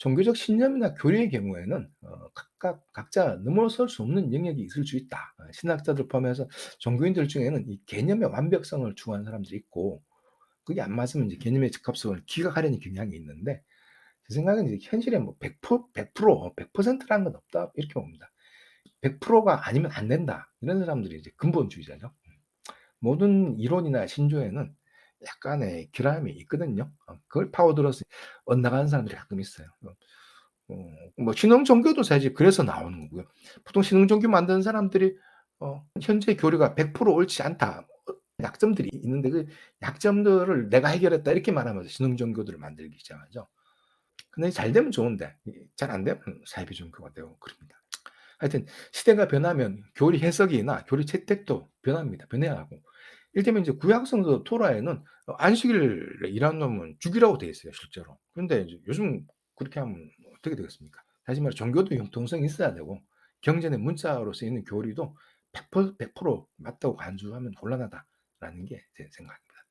종교적 신념이나 교리의 경우에는 어 각각 각자 넘어설 수 없는 영역이 있을 수 있다. 어 신학자들 포함해서 종교인들 중에는 이 개념의 완벽성을 추구하는 사람들이 있고 그게 안 맞으면 이제 개념의 적합성을 기각하려는 경향이 있는데 제 생각에는 이제 현실에 뭐 100% 100% 100% 라는 건 없다 이렇게 봅니다. 100%가 아니면 안 된다. 이런 사람들이 이제 근본주의자죠. 음. 모든 이론이나 신조에는 약간의 결함이 있거든요. 어 그걸 파고들어서 엇나가는 사람들이 가끔 있어요. 어어뭐 신흥 종교도 사실 그래서 나오는 거고요. 보통 신흥 종교 만드는 사람들이 어 "현재 교리가 100% 옳지 않다." 어 약점들이 있는데 그 약점들을 "내가 해결했다." 이렇게 말하면서 신흥 종교들을 만들기 시작하죠. 근데 잘 되면 좋은데 잘 안 되면 사이비 종교가 되고 그럽니다. 하여튼 시대가 변하면 교리 해석이나 교리 채택도 변합니다. 변해야 하고 이를테면 이제 구약 성서 토라에는 어 안식일에 일하는 놈은 죽이라고 되어 있어요 실제로. 그런데 요즘 그렇게 하면 어떻게 되겠습니까? 다시 말해 종교도 융통성이 있어야 되고 경전의 문자로 쓰이는 교리도 100% 100% 맞다고 간주하면 곤란하다라는 게 제 생각입니다.